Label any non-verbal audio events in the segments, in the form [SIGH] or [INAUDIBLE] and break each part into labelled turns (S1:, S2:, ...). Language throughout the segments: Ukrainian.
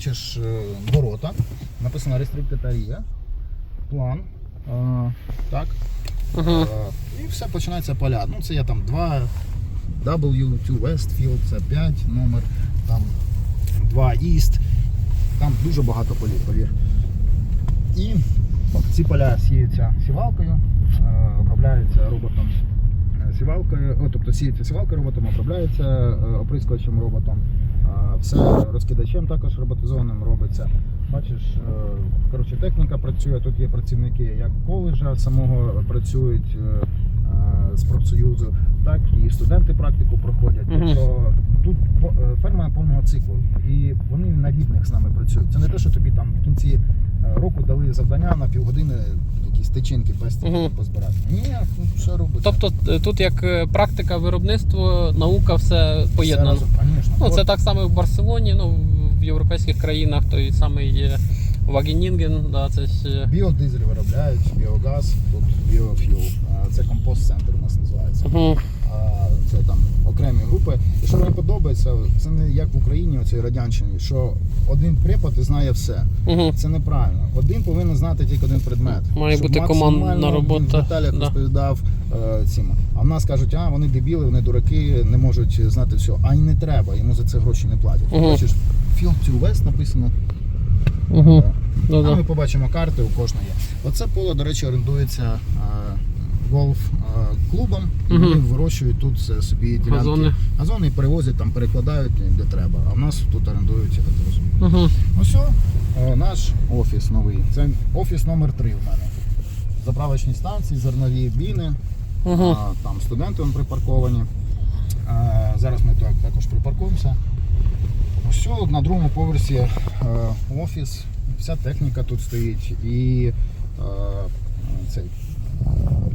S1: бачиш е, ворота, написано Area, план. е, Так.
S2: Угу.
S1: Е, І все починається поля. Ну, це є там 2 W, 2 Westfield, це 5 номер, там 2 East. Там дуже багато полів, повір. І ці поля сіються сівалкою, обробляються роботом сівалкою, о, тобто сіються сівалкою роботом, обробляються оприскувачем роботом. Все розкидачем також роботизованим робиться. Бачиш, е, коротше, техніка працює. Тут є працівники як коледжа самого працюють е, е, з профсоюзу, так і студенти практику проходять.
S2: Мгм.
S1: Тобто тут ферма повного циклу, і вони на рівних з нами працюють. Це не те, що тобі там в кінці року дали завдання на півгодини якісь тичинки пестики
S2: Мгм.
S1: позбирати. Ні, тут все робиться.
S2: Тобто тут як практика, виробництво, наука, все поєднано.
S1: Все.
S2: Ну, це так само і в Барселоні, ну, в європейських країнах той самий є Вагенінген, да, це
S1: Біодизель виробляють, біогаз, тут біофюл. Е, Це компост-центр у нас називається.
S2: Мгм.
S1: А, Це там окремі групи. І що мені подобається, це не як в Україні, у цій радянщині, що один препод і знає все.
S2: Мгм.
S1: Це неправильно. Один повинен знати тільки один предмет.
S2: Має
S1: Щоб
S2: бути командна
S1: він
S2: робота,
S1: Віталік
S2: да.
S1: розповідав е, цим. А в нас кажуть, а вони дебіли, вони дураки, не можуть знати все. А й не треба, йому за це гроші не платять.
S2: Мгм.
S1: Бачиш, Field to West написано.
S2: Мгм.
S1: А
S2: Да-да.
S1: ми побачимо карти, у кожної є. Оце поле, до речі, орендується е, голф-клубом. І
S2: Мгм.
S1: вони вирощують тут е, собі ділянки.
S2: Газони.
S1: Газони і перевозять, там перекладають де треба. А в нас тут орендують, я так розумію.
S2: Мгм.
S1: Ну все, е, наш офіс новий. Це офіс номер 3 в мене. Заправочні станції, зернові біни.
S2: Мгм.
S1: А, Там студенти вон припарковані. А, Зараз ми так, також припаркуємося. Ось на другому поверсі е, офіс, вся техніка тут стоїть. І е, цей, е,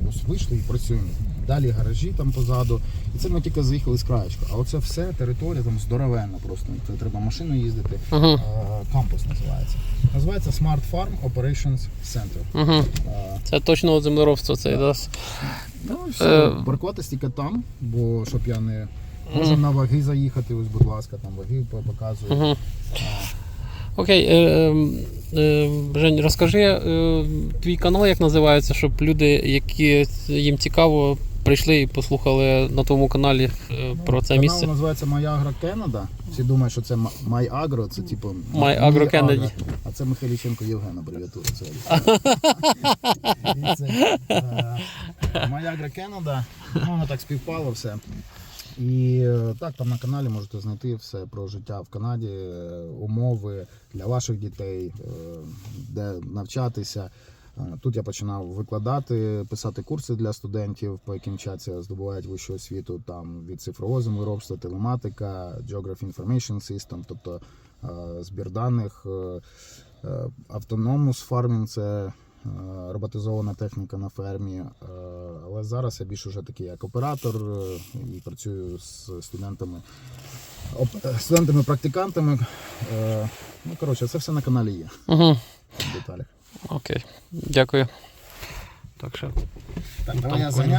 S1: ось вийшли і працюємо. Далі гаражі там позаду. І це ми тільки заїхали з краєчка. А оце все територія там здоровенна просто. Це треба машиною їздити.
S2: Мгм.
S1: Е, Кампус називається. Називається Smart Farm Operations Center.
S2: Мгм.
S1: Е,
S2: Це точно землеробство цей, да.
S1: Ну все,
S2: Е,
S1: паркуватись тільки там, бо щоб я не. Можемо на ваги заїхати, ось, будь ласка, там ваги по- показую.
S2: Мгм. Окей, е, е, е, Жень, розкажи е, твій канал, як називається, щоб люди, які їм цікаво, прийшли і послухали на твоєму каналі е, про це
S1: Канал
S2: місце.
S1: називається My Agro Canada. Всі думають, що це My Agro, це типу
S2: My Agro Canada.
S1: А це Михайліченко Євген, абревіатура. Це. [LAUGHS] Е, My Agro Canada. Ну, воно так співпало все. І е, так, там на каналі можете знайти все про життя в Канаді, е, умови для ваших дітей, е, де навчатися. Тут я починав викладати, писати курси для студентів, по яким вчаться, здобувають вищу освіту там від цифрового землеробства, телематика, Geography Information System, тобто збір даних, Autonomous Farming – це роботизована техніка на фермі. Е, Але зараз я більш уже такий як оператор е, і працюю з студентами, оп- е, студентами-практикантами. Е, Ну, коротше, це все на каналі є
S2: Угу.
S1: в деталях.
S2: Окей, дякую. Так що.
S1: Так, давай я заняю.